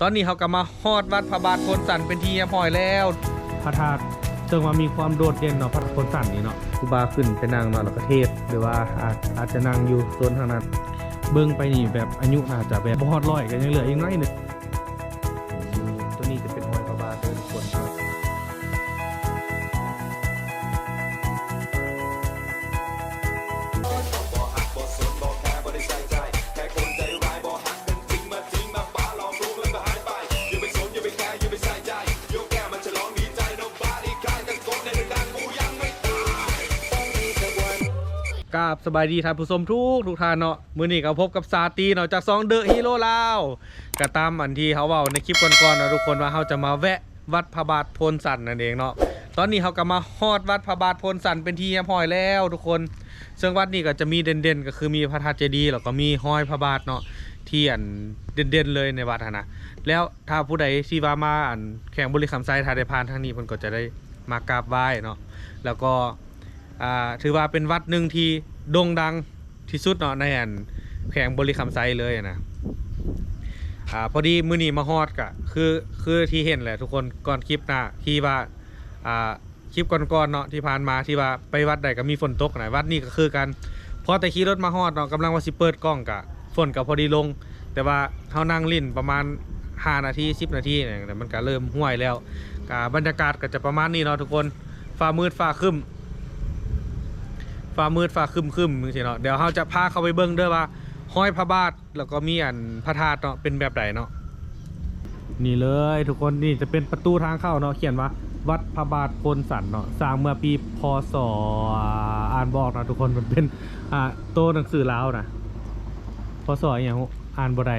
ตอนนี้เขาก็มาฮอดวัดพระบาทโพนสันเป็นที่เรียบร้อยแล้วพระธาตุจึงว่ามีความโดดเด่นเนาะพระโพนสันนี่เนาะครูบาขึ้นไปนั่งเนาะแล้วก็เทศหรือว่าอาจอาจจะนั่งอยู่โซนทางนั้น เบิ่งไปนี่แบบอายุน่าจะแบบบ่ฮอดร้อยกันยังเหลืออีกน้อยหนึง กราบสบายดีท่านผู้ชมทุกทุกท่านเนาะมื้อนี้ก็พบกับซาตีเนาะจากซองเดอะฮีโร่ลาวก็ตามอันที่เขาเว้าในคลิปก่อนๆเนาะทุกคนว่าเขาจะมาแวะวัดพระบาทโพนสันนั่นเองเนาะตอนนี้เขาก็มาฮอดวัดพระบาทโพนสันเป็นที่เรียบร้อยแล้ว ทุกคนซึ่งวัดนี้ก็จะมีเด่นๆ ก็คือมีพระธาตุเจดีย์แล้วก็มีห้อยพระบาทเนาะที่อันเด่นๆเลยในวัดนะแล้วถ้าผู้ใดที่ว่ามาอันแข่งบริคำไซทาได้ผ่านทางนี้เพิ่นก็จะได้มากราบไหว้เนาะแล้วก็ อ่าถือว่าเป็นวัดหนึ่งที่โด่งดังที่สุดเนาะในอันแขวงบริคำไซเลยนะอ่าพอดีมือนีมาฮอดกะคือคือที่เห็นแหละทุกคนก่อนคลิปนะที่ว่าอ่าคลิปก่อนๆเนาะที่ผ่านมาที่ว่าไปวัดใดก็มีฝนตกนะวัดนี้ก็คือกันพอแต่ขี่รถมาฮอดเนาะกำลังว่าสิเปิดกล้องกะฝนก็พอดีลง แต่ว่าเฮานั่งลิ้นประมาณ5นาที10 นาทีเนี่ยแต่มันก็เริ่มห่วยแล้วบรรยากาศก็จะประมาณนี้เนาะทุกคนฟ้ามืดฟ้าครึ้ม ฟ้ามืดฟ้าคึมคึมมึงสิเนาะเดี๋ยวเราจะพาเขาไปเบิ้งเด้อว่าห้อยพระบาทแล้วก็มีอันพระธาตุเนาะเป็นแบบไหนเนาะนี่เลยทุกคนนี่จะเป็นประตูทางเข้าเนาะเขียนว่า วัดพระบาทโพนสันเนาะสร้างเมื่อปีพศอ่านบอกนะทุกคนมันเป็นอ่าโตหนังสือลาวนะพศอย่างอ่านบ่ได้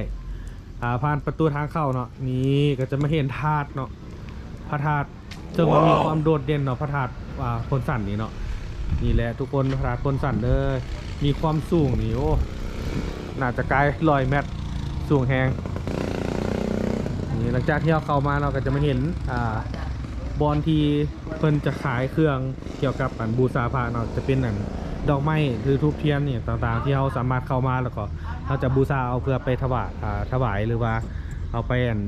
อ่าผ่านประตูทางเข้าเนาะนี่ก็จะมาเห็นธาตุเนาะพระธาตุซึ่งว่ามีความโดดเด่นเนาะพระธาตุอ่าโพนสันนี่เนาะ นี่แหละทุกคนพระธาตุพนสันเด้อมีความสูงนี่โอ้น่าจะไกลลอยเมตสูงแหงนี่หลังจากที่เราเข้ามาเราก็จะมาเห็นอ่าบอลที่เพิ่นจะขายเครื่องเกี่ยวกับอันบูชาพระเนาะจะเป็นอันดอกไม้หรือทูบเทียนนี่ต่างๆ ที่เราสามารถเข้ามาแล้วก็เราจะบูชาเอาเพื่อไปถวายอ่าถวายหรือว่าเอาไปอัน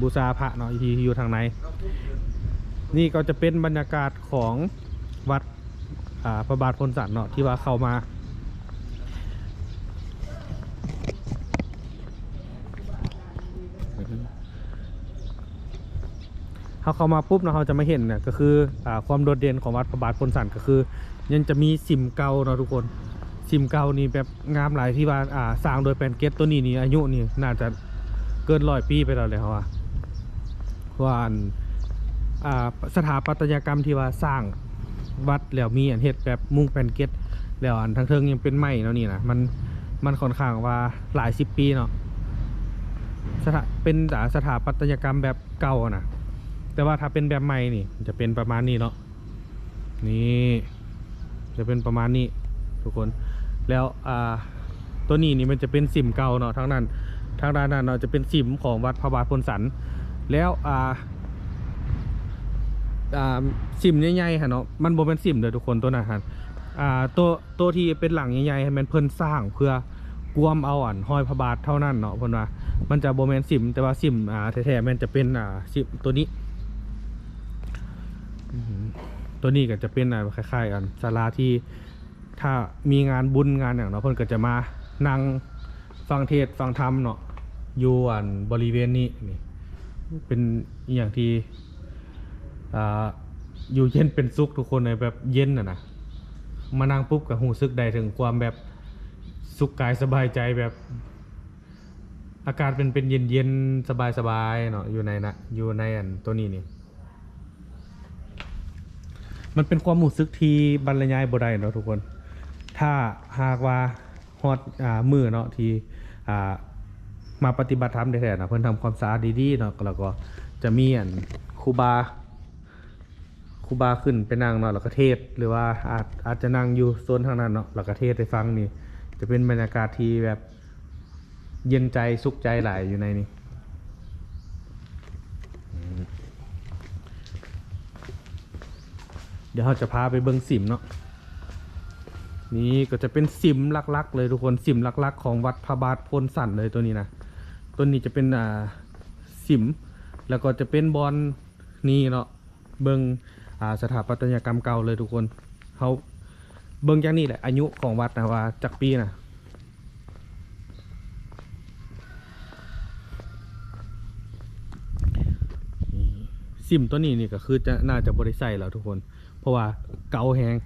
บูชาพระเนาะที่อยู่ทางในนี่ก็จะเป็นบรรยากาศของวัด พระบาทพนสันเนาะที่ว่าเข้ามาเขาเข้ามาปุ๊บเนาะเขาจะไม่เห็นเนี่ยก็คืออความโดดเด่นของวัดพระบาทพนสันก็คือ ยังจะมีสิมเก่าเนาะทุกคนสิมเก่านี่แบบงามหลายที่ว่าอ่าสร้างโดยแปนเกตตัวนี้นี่อายุนี่น่าจะเกินร้อยปีไปแล้วเลยเขาว่าว่าสถาปัตยกรรมที่ว่าสร้าง วัดแล้วมีอันเฮ็ดแบบมุงแผ่นเกตแล้วอันทั้งเทิงยังเป็นไม้เนาะนี่นะมันมันค่อนข้างว่าหลายสิบปีเนาะสถาเป็นอ่าสถาปัตยกรรมแบบเก่านะแต่ว่าถ้าเป็นแบบใหม่นี่จะเป็นประมาณนี้เนาะนี่จะเป็นประมาณนี้ทุกคนแล้วอ่าตัวนี้นี่มันจะเป็นสิมเก่าเนาะทางนั้นทางด้านนั้นเนาะจะเป็นสิมของวัดพระบาทพนสันแล้วอ่า อ่าซิมใหญ่ๆฮะเนาะมันบ่เป็นซิมเด้อทุกคนตัวนั้นฮะอ่าตัวตัวที่เป็นหลังใหญ่ๆให้มันเพิ่นสร้างเพื่อกวมเอาอันห้อยพระบาทเท่านั้นเนาะเพิ่นว่ามันจะบ่แมนซิม แต่ว่าซิมอ่าแท้ๆมันจะเป็นอ่าซิมตัวนี้ตัวนี้ก็จะเป็นอ่าคล้ายๆกันศาลาที่ถ้ามีงานบุญงานอย่างเนาะเพิ่นก็จะมานั่งฟังเทศฟังธรรมเนาะอยู่อันบริเวณนี้นี่เป็นอย่างที่ อ่าอยู่เย็นเป็นสุขทุกคนเลยแบบเย็นน่ะนะมานั่งปุ๊บกับหูซึกได้ถึงความแบบสุขกายสบายใจแบบ อากาศเป็นเป็นเย็นเย็นสบายสบายเนาะอยู่ในนะอยู่ในอันตัวนี้นี่มันเป็นความรู้สึกที่บรรยายบ่ได้เนาะทุกคน ถ้าหากว่าฮอดอ่ามือเนาะที่อ่ามาปฏิบัติธรรมได้แท้ๆนะเพิ่อนทำความสะอาดดีๆเนาะแล้วก็จะมีอันครูบา ครูบาขึ้นไปนั่งเนาะแล้วก็เทศ หรือว่าอาจอาจจะนั่งอยู่โซนทางนั้นเนาะแล้วก็เทศน์ให้ฟังนี่ จะเป็นบรรยากาศที่แบบเย็นใจสุขใจหลายอยู่ในนี้เดี๋ยวเราจะพาไปเบิ่งสิมเนาะนี่ก็จะเป็นสิมหลักๆ เลยทุกคนสิมหลักๆ ของวัดพระบาทพนสันเลยตัวนี้นะต้นนี้จะเป็นอ่าสิม แล้วก็จะเป็นบอลนี่เนาะเบิงอ่า สถาปัตยกรรมเก่าเลยทุกคนเขาเบิ้งอย่างนี้แหละอายุของวัดนะว่าจากปีนะนี่สิมตัวนี้นี่ก็คือจะน่าจะบริใส่แล้วทุกคน เพราะว่าเก่าแหง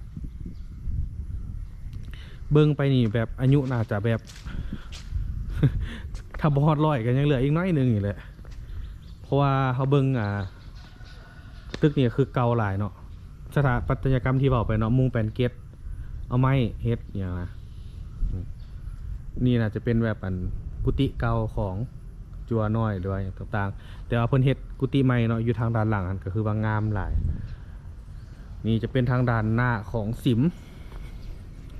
เบิ้งไปนี่แบบอายุน่าจะแบบถ้าบอดร้อยกันยังเหลืออีกน้อยหนึงอยู่แหละเพราะว่าเขาเบิ้งอ่า ตึกนี่คือเก่าหลายเนาะสถาปัตยกรรมที่บอกไปเนาะมุงแปนเกตเอาไม้เฮ็ดอย่างนะนี่น่าจะเป็นแบบอันกุฏิเก่าของจัวน้อยด้วยต่างๆ แต่ว่าเพิ่นเฮ็ดกุฏิใหม่เนาะอยู่ทางด้านหลังอันก็คือว่างามหลาย นี่จะเป็นทางด้านหน้าของสิม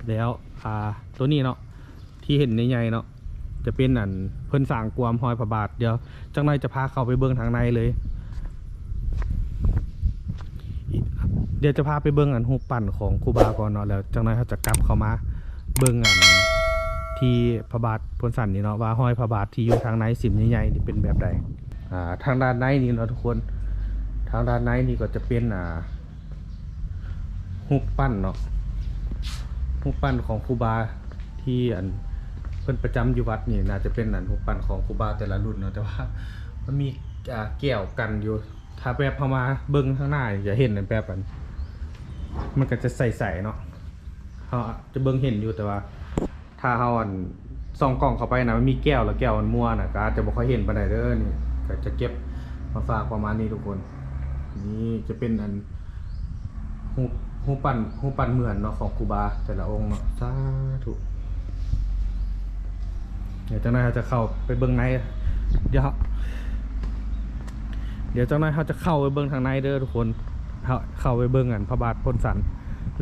แล้วอ่าตัวนี้เนาะที่เห็นใหญ่ๆเนาะจะเป็นอันเพิ่นสร้างกวามหอยพระบาทเดี๋ยวจังไรจะพาเข้าไปเบิ่งทางในเลย เดี๋ยวจะพาไปเบิ่งอันรูปปั้นของครูบาก่อนเนาะแล้วจังไรเขาจะกลับเข้ามาเบิ่งอันที่พระบาทพนสันนี่เนาะว่าห้อยพระบาทที่อยู่ทางในสิมใหญ่ๆนี่เป็นแบบใดอ่าทางด้านในนี่เนาะทุกคน ทางด้านในนี่ก็จะเป็นอ่ารูปั้นเนาะรูปั้นของครูบาที่อันเพิ่นประจำอยู่วัดนี่น่าจะเป็นอันรูปั้นของครูบาแต่ละรุ่นเนาะแต่ว่ามันมีอ่าแก้วกันอยู่ ถ้าแบบเข้ามาเบิ่งข้างหน้าจะเห็นอันแบบอัน มันก็จะใสๆเนาะเขาจะเบิ่งเห็นอยู่แต่ว่า ถ้าเฮาอันส่องกล้องเข้าไปนะมันมีแก้วแล้วแก้วมันมั่วนะก็อาจจะบ่ค่อยเห็นปานเด้อนี่ก็จะเก็บมาฝากประมาณนี้ทุกคน นี่จะเป็นอันหูหูปั่นหูปั่นเหมือนเนาะของครูบา แต่ละองค์เนาะสาธุเดี๋ยวเจ้านายเขาจะเข้าไปเบิ้งในเดี๋ยว เดี๋ยวเจ้านายเขาจะเข้าไปเบิ้งทางในเด้อทุกคนเข้าเข้าไปเบิ้งอันพระบาทพ้นสัน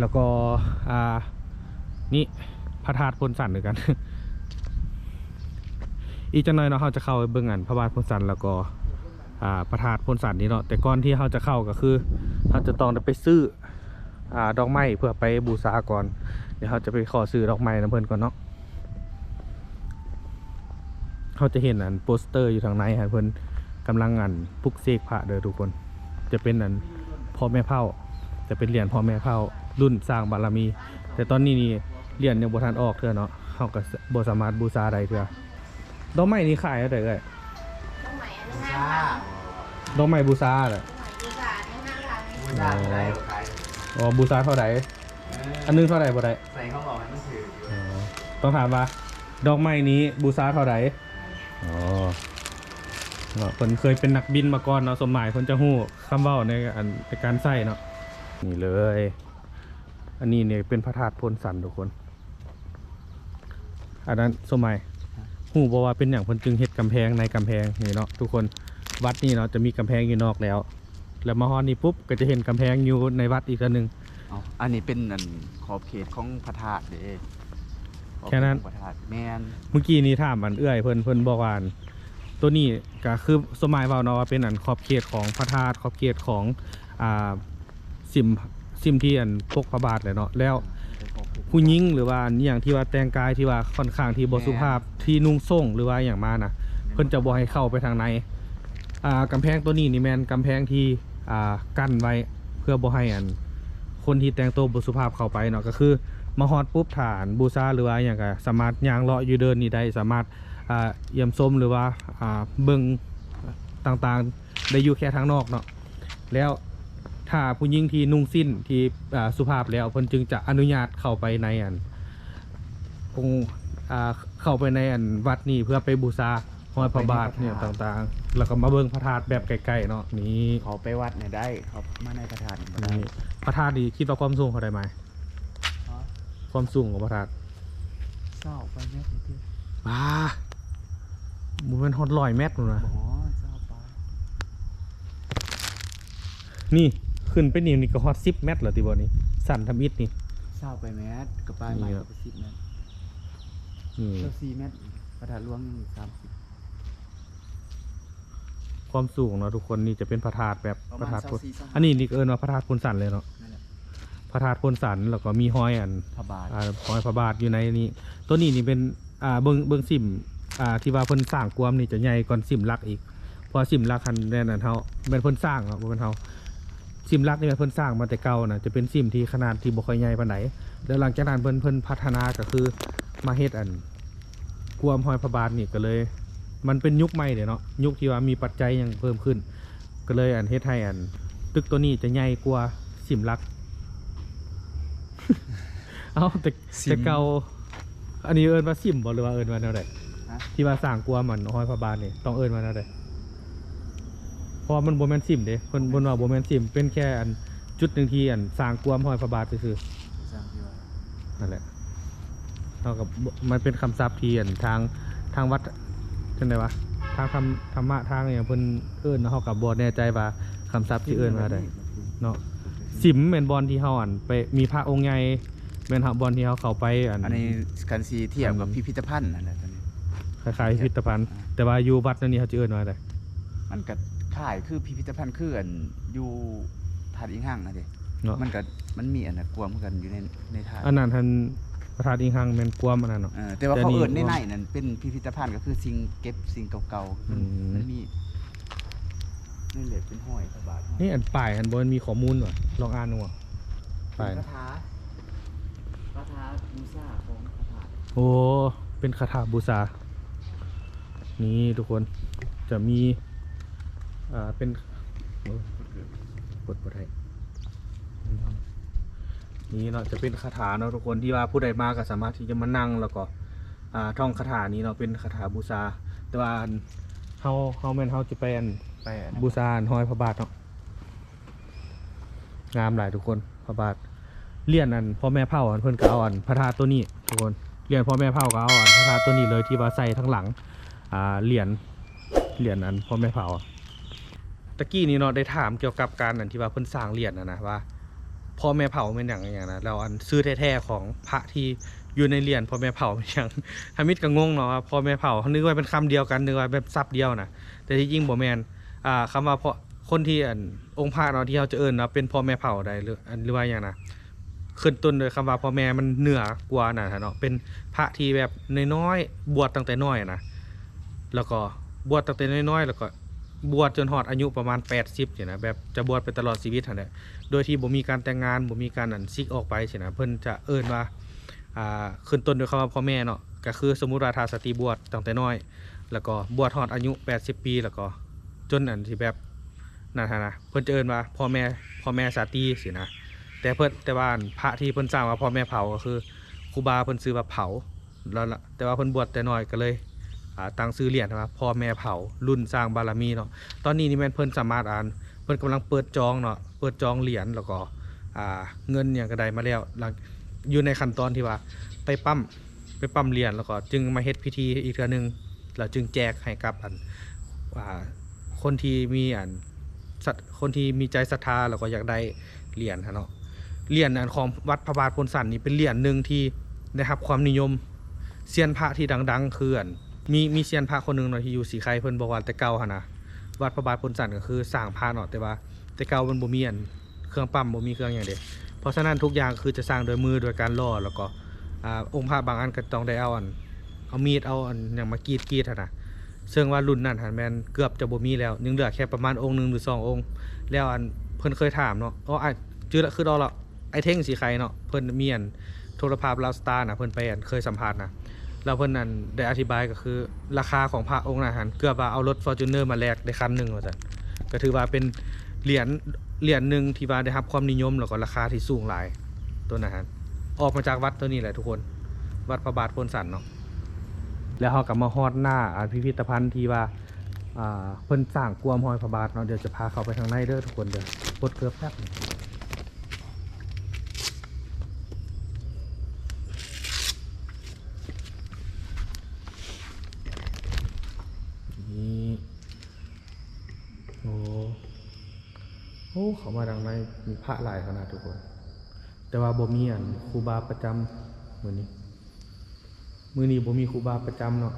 แล้วก็อ่านี่พระธาตุพ้นสันด้วยกัน อีกจังหน่อยเนาะเขาจะเข้าไปเบิ้งอันพระบาทพ้นสันแล้วก็อ่าพระธาตุพ้นสันนี้เนาะแต่ก่อนที่เขาจะเข้าก็คือเราจะต้องไปซื้ออ่าดอกไม้เพื่อไปบูชาก่อนเดี๋ยวเราจะไปขอซื้อดอกไม้นะเพื่อนก่อนเนาะเขาจะเห็นอันโปสเตอร์อยู่ทางในฮะเพื่อน กำลังอันปลุกเสกพระเด้อทุกคน จะเป็นอันพ่อแม่เผ่าจะเป็นเหรียญพ่อแม่เผ่ารุ่นสร้างบารมี แต่ตอนนี้นี่เหรียญยังบ่ทันออกเถอะเนาะเขาก็บ่สามารถบูชาได้เถอะดอกไม้นี่ขายอะไรเอ่ยต้องใหม่อันนี้ห้าซ่าพันดอกไม้บูชาเหรอต้องใหม่ดีกว่าอันนี้ห้าพันซ่าอะไรขายอ๋อบูชาเท่าไหร่อันนึงเท่าไหร่บ่ได้ใส่เขาบอกมันต้องถืออยู่อ๋อต้องถามว่าดอกไม้นี้บูชาเท่าไหร่อ๋อ เนาะเพิ่นเคยเป็นนักบินมาก่อนเนาะสมหมายเพิ่นจะฮู้คำเว้าในอันในการใส่เนาะนี่เลย อันนี้เนี่ยเป็นพระธาตุพลสันทุกคน อันนั้นสมหมายฮู้บ่ว่าเป็นอย่างเพิ่นจึงเฮ็ดกำแพงในกำแพงนี่เนาะทุกคนวัดนี่เนาะจะมีกำแพงอยู่นอกแล้ว แล้วมาฮอดนี่ปุ๊บก็จะเห็นกำแพงอยู่ในวัดอีกอันหนึงเอาอันนี้เป็นอันขอบเขตของพระธาตุเด้ขอบเขตแค่นั้นของพระธาตุแมนเมื่อกี้นี้ถามอันเอื้อยเพิ่นเพิ่นบอกว่าอัน ตัวนี้ก็คือสมัยเว้าเนาะว่าเป็นอันขอบเขตของพระธาตุขอบเขตของอ่าสิมสิมที่อันพกพระบาทเลยเนาะแล้วผู้หญิงหรือว่าอันอหย่างที่ว่าแต่งกายที่ว่าค่อนข้างที่บ่สุภาพที่นุ่งส่งหรือว่าอย่างมานะเพิ่นจะบ่ให้เข้าไปทางในอ่ากำแพงตัวนี้นี่แม่นกำแพงที่อ่ากั้นไว้เพื่อบ่ให้อัน คนที่แต่งตัวบ่สุภาพเข้าไปเนาะก็คือมาฮอดปุ๊บฐานบูชาหรือว่าอย่างก็สามารถย่างเลาะอยู่เดินนี่ได้สามารถอ่า เยี่ยมชมหรือว่าอ่าเบิ่งต่างๆ ได้อยู่แค่ทางนอกเนาะแล้วถ้าผู้หญิงที่นุ่งสิ้นที่อ่าสุภาพแล้วเพิ่นจึงจะอนุญาตเข้าไปในอันองค์อ่าเข้าไปในอันวัดนี่เพื่อไปบูชาห้อยพระบาทเนี่ยต่างๆ แล้วก็มาเบิ่งพระธาตุแบบไกลๆเนาะนี่เขาไปวัดเนี่ยได้เขามาในพระธาตุบ่ได้นี่พระธาตุดีคิดว่าความสูงเขาได้ไหมความสูงของพระธาตุเศร้าไปแม่เพื่อน บ้ามันเป็นฮอตลอยเมตรนู่นนะๆอ๋อเศร้าไปนี่ขึ้นไปนี่นี่ก็ฮอตสิบเมตรเหรอติบอนี่สั่นทำอิดนี่เศร้าไปแมสกับปลายไม้นี่ครับก็สิบเมตรนี่เจ้าสี่เมตรพระธาตุหลวงนี่สามสิบความสูงเนาะทุกคนนี่จะเป็นพระธาตุแบบประพระมาณธาตุพน24 25อันนี้นี่ก็เอิ้นว่าพระธาตุพนสันเลยเนาะนั่นแหละพระธาตุพนสันแล้วก็มีห้อยอันพระบาทอ่าห้อยพระบาทอยู่ในนี้ตัวนี้นี่เป็นอ่าเบิ้งเบิ้งสิม อ่าที่ว่าเพิ่นสร้างกวมนี่จะใหญ่ก่อนสิมลักอีกเพอสิมลักคันแน่นอนเฮาเป็นเพิ่นสร้างเนาะบ่เป็นเฮาสิมลักนี่เพิ่นสร้างมาแต่เก่านะจะเป็นสิมที่ขนาดที่บ่ค่อยใหญ่ปานใดแล้วหลังจากนั้นเพิ่นเพิ่นพัฒนาก็คือมาเฮ็ดอันกวมหอยพระบาทนี่ก็เลย มันเป็นยุคใหม่เด้เนาะยุคที่ว่ามีปัจจัยยังเพิ่มขึ้น ก็เลยอันเฮ็ดให้อัน ตึกตัวนี้จะใหญ่กว่าสิมลัก เอาแต่แต่เก่าอันนี้เอินว่าสิมบ่หรือว่าเอินว่าแนวใด ฮะ ที่ว่าสร้างกลัวมันห้อยพระบาทนี่ต้องเอิ้นว่าแนวใดเพราะว่ามันบ่แม่นสิมเด้เพิ่นเพิ่นว่าบ่แม่นสิมเป็นแค่อันจุดหนึงที่อันสร้างกลัวห้อยพระบาทซื่อสร้างที่ว่าๆนั่นแหละเท่ากับบ่มันเป็นคำศัพท์ที่อันทางทางวัดจังไดวะทางธรรมธรรมะทางอหย่างเพิ่นเอิ้นเนาะเฮาก็บ่แน่ใจว่าคำศัพท์ที่เอิ้นว่าใดเนาะ สิมแม่นบอลที่เฮาอันไปมีพระองค์ใหญ่แม่นฮะบอลที่เฮาเข้าไปอัน อันนี้กันซีเทียบกับอืมพิพิธภัณฑ์นั่นแหละตอนนี้ คล้ายๆพิพิธภัณฑ์ แต่ว่าอยู่วัดนั่นนี่เขาจะเอิ้นว่าอะไรมันก็คล้ายคือพิพิธภัณฑ์คืออันอยู่ถาดอิงห้างนะเด้เนาะมันก็มันมีอันน่ะกวมกันอยู่ในในถาดอันนั้นท่านประธานอิงหังแม่นกวมอันนั้นเนาะเออแต่ว่าแต่เขานี่เอิ้นในในนั่นเป็นพิพิธภัณฑ์ก็คือสิ่งเก็บสิ่งเก่าๆอืมมันมีนี่แหละเป็นห้อยพระบาทห้อยนี่อันป้ายอันบนมีข้อมูลว่ะลองอ่านดูว่ะป้ายคาถาคาถาบูชาของพระธาตุโอ้เป็นคาถาบูชา นี่ทุกคนจะมีอ่าเป็นโอ้กดบ่ได้นี่เนาะจะเป็นคาถาเนาะทุกคนที่ว่าผู้ใดมาก็สามารถที่จะมานั่งแล้วก็อ่าท่องคาถานี้เนาะเป็นคาถาบูชาแต่ว่าอันเฮาเฮาแม่นเฮาจะไปอันไปอันบูชาอันห้อยพระบาทเนาะงามหลายทุกคนพระบาทเลี่ยนอันพ่อแม่เผาอันเพิ่นก็เอาอันพระธาตุตัวนี้ทุกคนเลี่ยนพ่อแม่เผาก็เอาอันพระธาตุตัวนี้เลยที่ว่าใส่ทั้งหลังอ่า เหรียญเหรียญอันพ่อแม่เผาตะกี้นี้เนาะได้ถามเกี่ยวกับการอันที่ว่าเพิ่นสร้างเหรียญนะนะว่าพ่อแม่เผาเป็นอย่างไรอย่างนะแล้วอันซื้อแท้ๆของพระที่อยู่ในเหรียญพ่อแม่เผาเป็นอย่างทามิดก็งงเนาะว่าพ่อแม่เผาเขานึกว่าเป็นคำเดียวกันนึกว่าแบบซับเดียวนะแต่ที่จริงบ่แมนอ่าคำว่าพ่อคนที่อันองค์พระเนาะที่เขาจะเอิ้นเนาะเป็นพ่อแม่เผาใดหรืออันหรือว่าอย่างนะขึ้นต้นโดยคำว่าพ่อแม่มันเหนือกว่าน่ะเนาะเป็นพระที่แบบน้อยๆบวชตั้งแต่น้อยนะ แล้วก็บวชตั้งแต่น้อยๆแล้วก็บวชจนหอดอายุประมาณ 80เนี่ยนะแบบจะบวชไปตลอดชีวิตหั่นแหละโดยที่บ่มีการแต่งงานบ่มีการอันซิกออกไปใช่นะเพิ่นจะเอิ้นว่าอ่าขึ้นต้นด้วยคำว่าพ่อแม่เนาะก็คือสมมุติว่าถ้าสตรีบวชตั้งแต่น้อย แล้วก็บวชหอดอายุ 80 ปี แล้วก็จนอันที่แบบนั่นฮะนะเพิ่นจะเอิ้นว่าพ่อแม่พ่อแม่สาตีสินะแต่เพิ่นแต่ว่าพระที่เพิ่นสร้างว่าพ่อแม่เผาก็คือครูบาเพิ่นซื้อว่าเผาแล้วแต่ว่าเพิ่นบวชแต่น้อยก็เลย ตังซื้อเหรียญว่าพ่อแม่เผารุ่นสร้างบารมีเนาะตอนนี้นี่แม่นเพิ่นสามารถอ่านเพิ่นกำลังเปิดจองเนาะเปิดจองเหรียญแล้วก็เงินเนี่ยก็ได้มาแล้วหลังอยู่ในขั้นตอนที่ว่าไปปั๊มไปปั๊มเหรียญแล้วก็จึงมาเฮ็ดพิธีอีกเทื่อหนึงแล้วจึงแจกให้กับอันอ่าคนที่มีอันสัตคนที่มีใจศรัทธาแล้วก็อยากได้เหรียญฮะเนาะเหรียญอันของวัดพระบาทพลสันนี่เป็นเหรียญหนึ่งที่ได้รับความนิยมเซียนพระที่ดัง ๆ คืออัน มีมีเซียนพระคนหนึ่งเนาะที่อยู่สีไข่เพิ่นบอกว่าแต่เก่าหนนะวัดพระบาทพลสันก็คือสร้างพระเนาะแต่ว่า แต่เก่ามันบ่มีอันเครื่องปั๊มบ่มีเครื่องอย่างเดียวเพราะฉะนั้นทุกอย่างคือจะสร้างโดยมือโดยการล่อแล้วก็อ่าองค์พระบางอันก็ต้องได้เอาอันเอามีดเอาอันอย่างมากรีดกรีดหั้นนะซึ่งว่ารุ่นนั้นหันแมนเกือบจะบ่มีแล้วยังเหลือแค่ประมาณองค์หนึ่งหรือสององค์ แล้วอันเพิ่นเคยถามเนาะอ๋อไอจือละคือดอกละไอเท่งสีไข่เนาะเพิ่นมีอันโทรภาพลาวสตาร์นะเพิ่นไปอันเคยสัมภาษณ์นะ แล้วเพิ่อนนั่นได้อธิบายก็คือ ราคาของพระองค์นั้นหันเกือบว่าเอารถ Fortuner มาแลกได้คันหนึ่งว่าซั่นก็ถือว่าเป็นเหรียญเหรียญหนึ่งที่ว่าได้รับความนิยมแล้วก็ราคาที่สูงหลายตัวนั้นหันออกมาจากวัดตัวนี้แหละทุกคน วัดพระบาทพลสันเนาะแล้วเขากลับมาฮอดหน้าอ่าพิพิธภัณฑ์ที่ว่าเพิ่นสร้างกวมหอยพระบาทเนาะเดี๋ยวจะพาเขาไปทางในเด้อทุกคนเดี๋ยวกดเกือบแป๊บหนึ่งนี่โอ้โอ้เขามาทางในมีพระหลายขนาดทุกคน แต่ว่าบ่มีอันครูบาประจำมือนี้ มือนี้ผมมีครูบาประจำเนาะ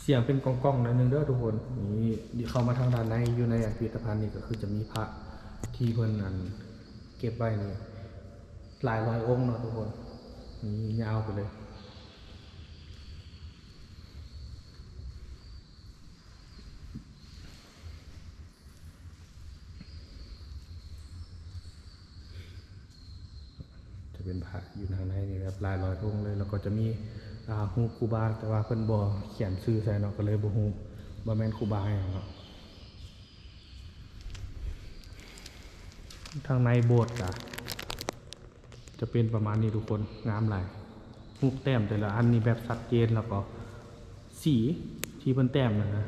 เสียงเป็นกล้องๆหน่อยหนึงเด้อทุกคนนี่เข้ามาทางด้านในอยู่ในอันพิพิธภัณฑ์นี่ก็คือจะมีพระที่เพิ่นอันเก็บไว้นี่หลายร้อยองค์เนาะทุกคนนี่ยาวไปเลย พระ อยู่ทางในนี่แบบหลายร้อยองค์เลยแล้วก็จะมีอาฮูคูบาแต่ว่าเพิ่นบ่เขียนชื่อใส่เนาะก็เลยบ่ฮู้ว่าแม่นคูบาหยังเนาะทางในโบสถ์ก็จะเป็นประมาณนี้ทุกคนงามหลายฮูปแต้มแต่ละอันนี่แบบชัดเจนแล้วก็สีที่เพิ่นแต้มนั่นนะ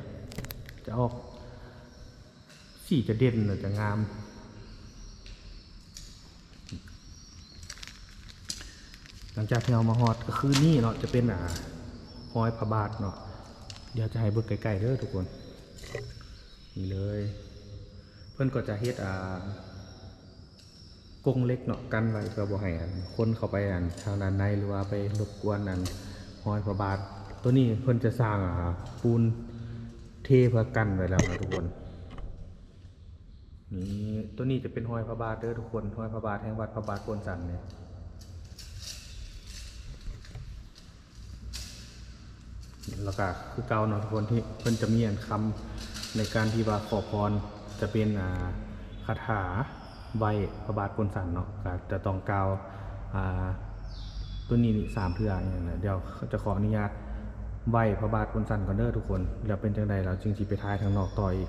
จะออกสีจะเด่นหรือจะงาม หลังจากที่เอามาฮอดก็คือนี่เนาะจะเป็นอ่าหอยพระบาทเนาะเดี๋ยวจะให้เบิกไกลๆเด้อทุกคนนี่เลย เพื่อนก็จะเฮ็ดอ่ากงเล็กเนาะกันไว้เพื่อบ่ให้อันคนเข้าไปอันทางด้านในหรือว่าไปรบกวนอันหอยพระบาท ตัวนี้เพิ่อนจะสร้างอ่าปูนเทเพื่อกันไว้แล้วนะทุกคนนี่ตัวนี้จะเป็นห้อยพระบาทเด้อทุกคนห้อยพระบาทแห่งวัดพระบาทโกนสันเนี่ย แล้วก็คือเก่าเนาะทุกคนที่เพิ่นจะมีอันคำในการที่ว่าขอพรจะเป็นอ่าคาถาใบพระบาทกนสันเนาะก็จะต้องกล่าวอ่าตัวนี้สามเทื่ออย่างนั้ยเดี๋ยวจะขออนุญาตใบพระบาทกนสันก่อนเด้อทุกคนแล้วเป็นจังใดเราจึงสิไปท้ายทางนอกต่ออีก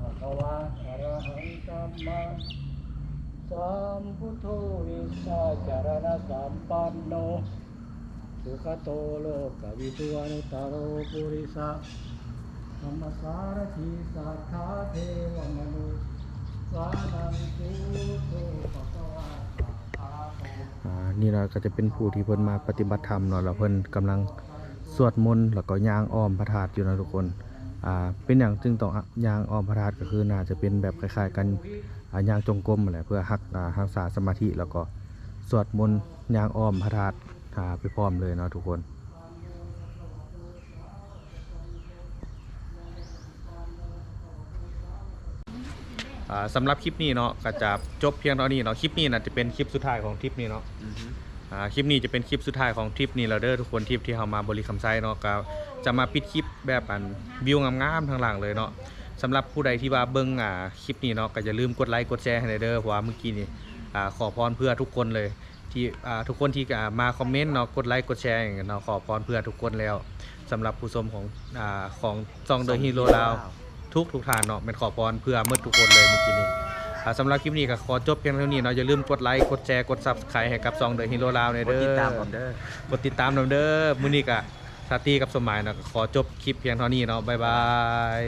ภะคะวะอะระหังสัมมาสัมพุทโธวิสาจารณสัมปันโนสุขโตโลกวิทูอนุตตโรปุริสะธรรมสารถิสัทธาเทวมนุสานังสุโตภะคะวะอะระหะโตนี่เราก็จะเป็นผู้ที่เพิ่นมาปฏิบัติธรรมเนาะแล้วเพิ่นกำลังสวดมนต์แล้วก็ย่างอ้อมพระธาตุอยู่นะทุกคน อ่าเป็นอย่างจึงต้องยางออมพระธาตุก็คือน่าจะเป็นแบบคล้ายๆกันยางจงกรมอะไรเพื่อรักอ่ารักษาสมาธิแล้วก็สวดมนต์ยางอ้อมพระธาตุอ่าไปพร้อมเลยเนาะทุกคนสำหรับคลิปนี้เนาะก็จะจบเพียงเท่านี้เนาะคลิปนี้น่ะจะเป็นคลิปสุดท้ายของทริปนี้เนาะ คลิปนี้จะเป็นคลิปสุดท้ายของทริปนี้แล้วเด้อทุกคนทริปที่เรามาบริคำไซเนาะก็จะมาปิดคลิปแบบอันวิวงามๆทางหลังเลยเนาะสำหรับผู้ใดที่ว่าเบิ่งอ่าคลิปนี้เนาะก็อย่าลืมกดไลค์กดแชร์ให้หน่อยเด้อเพราะว่าเมื่อกี้นี่อ่าขอพรเพื่อทุกคนเลยที่อ่าทุกคนที่อ่ามาคอมเมนต์เนาะกดไลค์กดแชร์อย่างเงี้ยเนาะขอพรเพื่อทุกคนแล้วสำหรับผู้ชมของอ่าของซองเดอะฮีโร่ลาวทุกทุกทานเนาะเป็นขอพรเพื่อเมื่อทุกคนเลยเมื่อกี้นี้ สำหรับคลิปนี้ก็ขอจบเพียงเท่านี้เนาะอย่าลืมกดไลค์กดแชร์กด Subscribe ให้กับซองเดอะฮีโร่ลาวในกดเด้อติดตามผมเด้อกดติดตามนำเด้อมื้อนี้ก็สาตีกับสมหมายเนาะก็ขอจบคลิปเพียงเท่านี้เนาะบ๊ายบาย